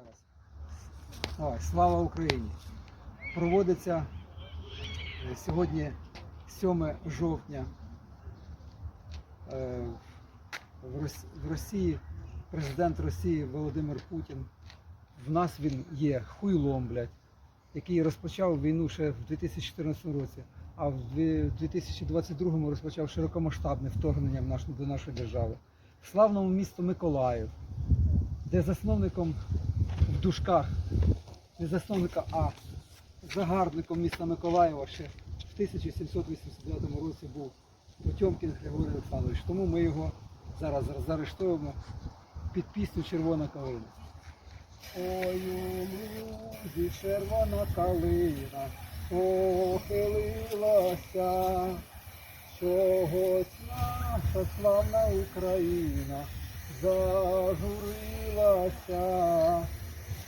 Зараз. Давай, слава Україні! Проводиться е, сьогодні 7 жовтня е, в Росії президент Росії Володимир Путін. В нас він є хуйлом, блядь, який розпочав війну ще в 2014 році, а в дві- 2022 розпочав широкомасштабне вторгнення в наш, до нашої держави. В славному місту Миколаїв, де засновником в дужках, не засновника, а загарбником міста Миколаєва ще в 1789 році був Потьомкін Григорій Олександрович. Тому ми його зараз заарештуємо під пісню Червона калина. Ой, лузі червона калина похилилася, чогось наша славна Україна зажурилася,